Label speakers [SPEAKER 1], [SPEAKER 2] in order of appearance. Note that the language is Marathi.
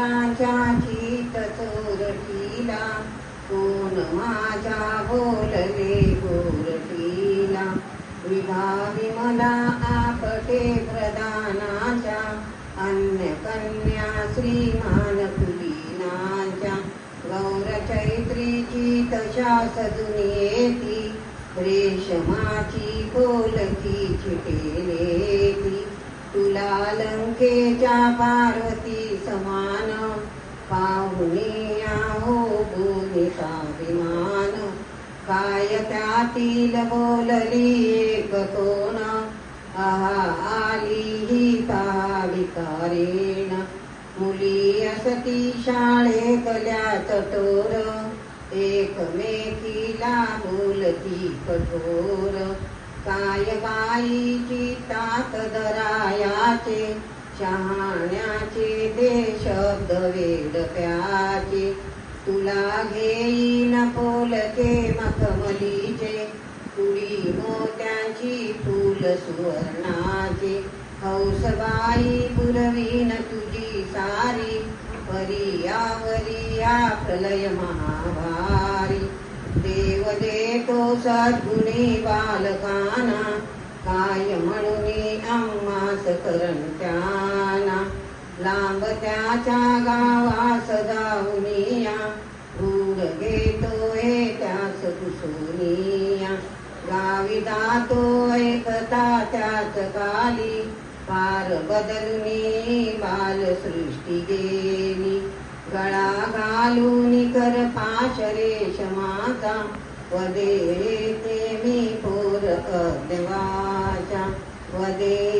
[SPEAKER 1] राजाची तोरटीला कोण माझा बोलले गोरटीला विभावी मला आपटे प्रदानाच्या अन्य कन्या श्रीमान कृनाच्या गौर चैत्रीची तशा सदुनियेती रेशमाची कोलकी चिटेलेती. तुला लंकेच्या पार्वती भूमिकाभिमान काय त्यातील बोलली एक कोण आहा आली ही का विकारेण मुली असती शाळेतल्या चटोर एकमेकीला बोलती कठोर. काय बाईची तात दरायाचे. शहाण्याचे ते शब्द वेडप्याचे. तुला घेईन पोलके मखमलीचे तुळी मोत्याची फूल सुवर्णाचे. हौसबाई पुरवीन तुझी सारी. परियावरिया प्रलय महाभारी. देव देतो सद्गुणी बालकाना. काय म्हणून करण करंत्याना लांब त्याच्या गावा सदा तो एकता ऐकता त्याच काली पार बदलणी बाल सृष्टी गेली. गळा घालून कर पाश रेशमाचा वदेते मी पोर देवाच्या. वदे